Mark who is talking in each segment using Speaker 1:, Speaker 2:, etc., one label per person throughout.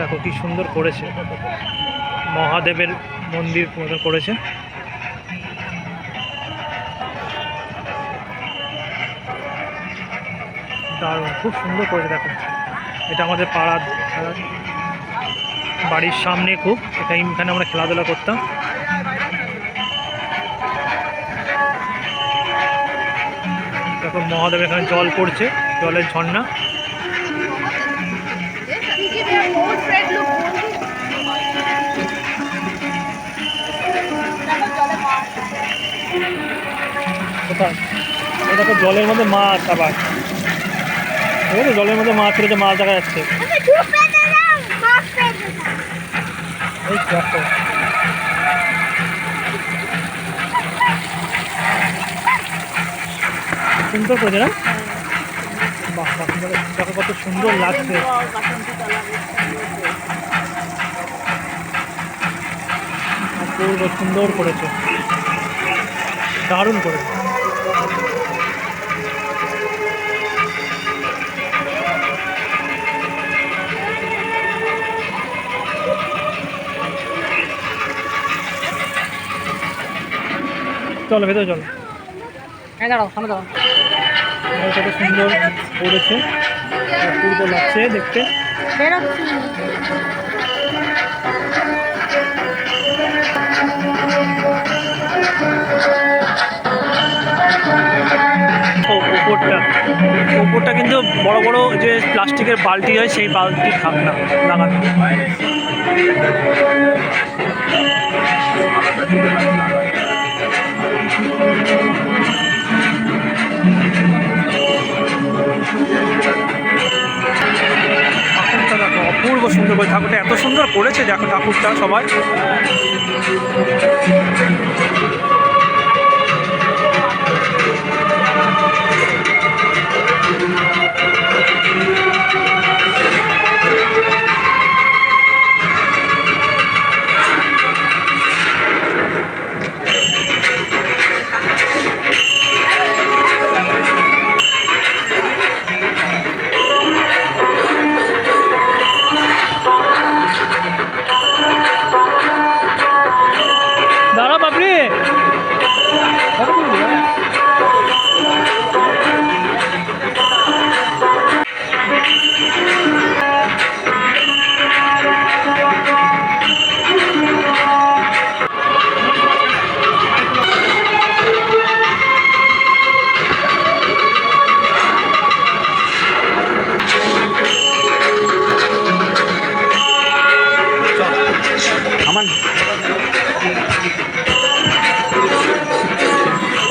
Speaker 1: দেখো কি সুন্দর করেছে। মহাদেবের মন্দির করেছে। দারুণ, খুব সুন্দর করেছে দেখো। এটা আমাদের পাড়ার বাড়ির সামনে খুব। এখানে আমরা খেলাধুলা করতাম। দেখো মহাদেব এখানে জল পড়ছে, জলের ঝর্ণা। কোথায়? এটা তো জলের মধ্যে মাছ আবার। ঠিক আছে জলের মধ্যে মাছ ছেড়েছে মাছ দেখা যাচ্ছে। এই দেখো। সুন্দর করেছে না? বাহ। দেখো কত সুন্দর লাগছে। সুন্দর করেছে। দারুণ করেছে। চলো ভেতরে চলো।
Speaker 2: হ্যাঁ দাঁড়াও সামনে দাঁড়াও।
Speaker 1: কত সুন্দর অপূর্ব লাগছে দেখতে।
Speaker 3: বেরোচ্ছি।
Speaker 1: ওপরটা কিন্তু বড় বড় যে প্লাস্টিকের বালতি হয়, সেই বালতি ঢাকনা লাগানো। ঠাকুরটা দেখো, অপূর্ব সুন্দর করে ঠাকুরটা এত সুন্দর করেছে, দেখো ঠাকুরটা সবাই।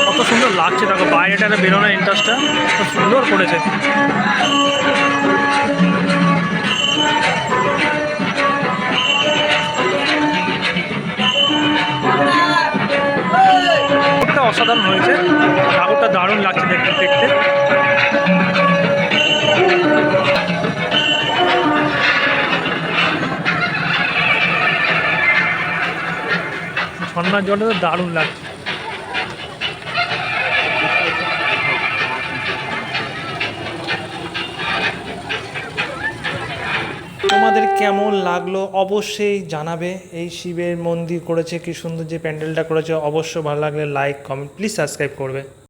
Speaker 1: কত সুন্দর লাগছে, দেখো বাইরেটা বেরোনোর ইন্টারেস্টটা কত সুন্দর করেছে। অসাধারণ হয়েছে। ঠাকুরটা দারুণ লাগছে দেখতে দেখতে। ঝর্ণার জলটা তো দারুণ লাগছে। তোমাদের কেমন লাগল অবশ্যই জানাবে। এই শিবের মন্দির করেছে, কি সুন্দর যে প্যান্ডেলটা করেছে, অবশ্যই ভালো লাগলে লাইক কমেন্ট প্লিজ সাবস্ক্রাইব করবে।